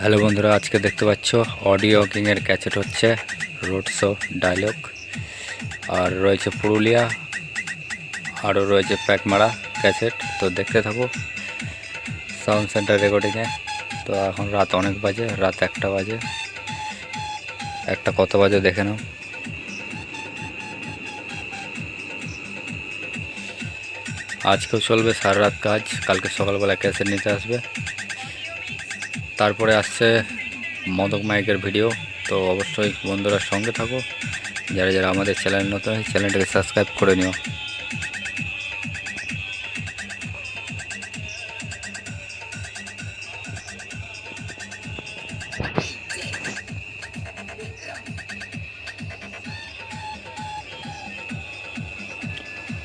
Hello বন্ধুরা, আজকে দেখতে পাচ্ছ অডিও কিংয়ের ক্যাচেট হচ্ছে রোড শো ডায়লগ আর রয়েছে পুরুলিয়া, আরও রয়েছে প্যাকমারা ক্যাসেট, তো দেখতে থাকো। সাউন্ড সেন্টার রেকর্ডিংয়ে তো এখন রাত অনেক বাজে, রাত একটা বাজে। একটা কত বাজে দেখে নাও। আজকেও চলবে সারা রাত কাজ, কালকে সকালবেলা ক্যাসেট নিতে আসবে। তারপরে আসছে মদক মাইকের ভিডিও। তো অবশ্যই বন্ধুরা সঙ্গে থাকো। যারা যারা আমাদের চ্যানেল নতুন হয় চ্যানেলটাকে সাবস্ক্রাইব করে নিও।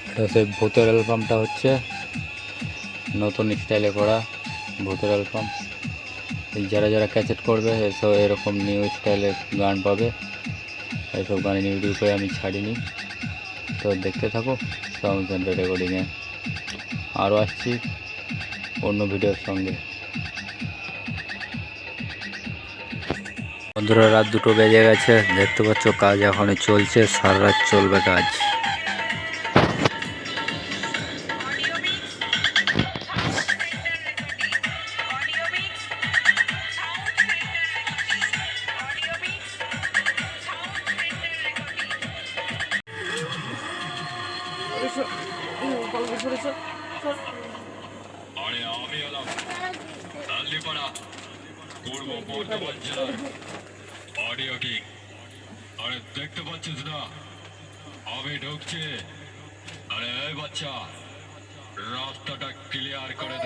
এটা সেই ভূতের অ্যালবামটা হচ্ছে নতুন স্টাইলে করা ভূতের অ্যালবাম। যারা যারা ক্যাসেট করবে, এসব এরকম নিউ স্টাইলের গান পাবে। এইসব গান ইউটিউবে আমি ছাড়িনি। তো দেখতে থাকো সাউন্ড সেন্টার রেকর্ডিংয়ে আরও আসছি অন্য ভিডিওর সঙ্গে। বন্ধুরা, রাত দুটো বেজে গেছে। দেখতে পাচ্ছ, কাজ এখনই চলছে। সারা রাত চলবে কাজ। বর্ধমান জেলার অডিও কিং আরে, দেখতে পাচ্ছিস না? আমি ঢুকছি। আরে বাচ্চা, রাস্তাটা ক্লিয়ার করে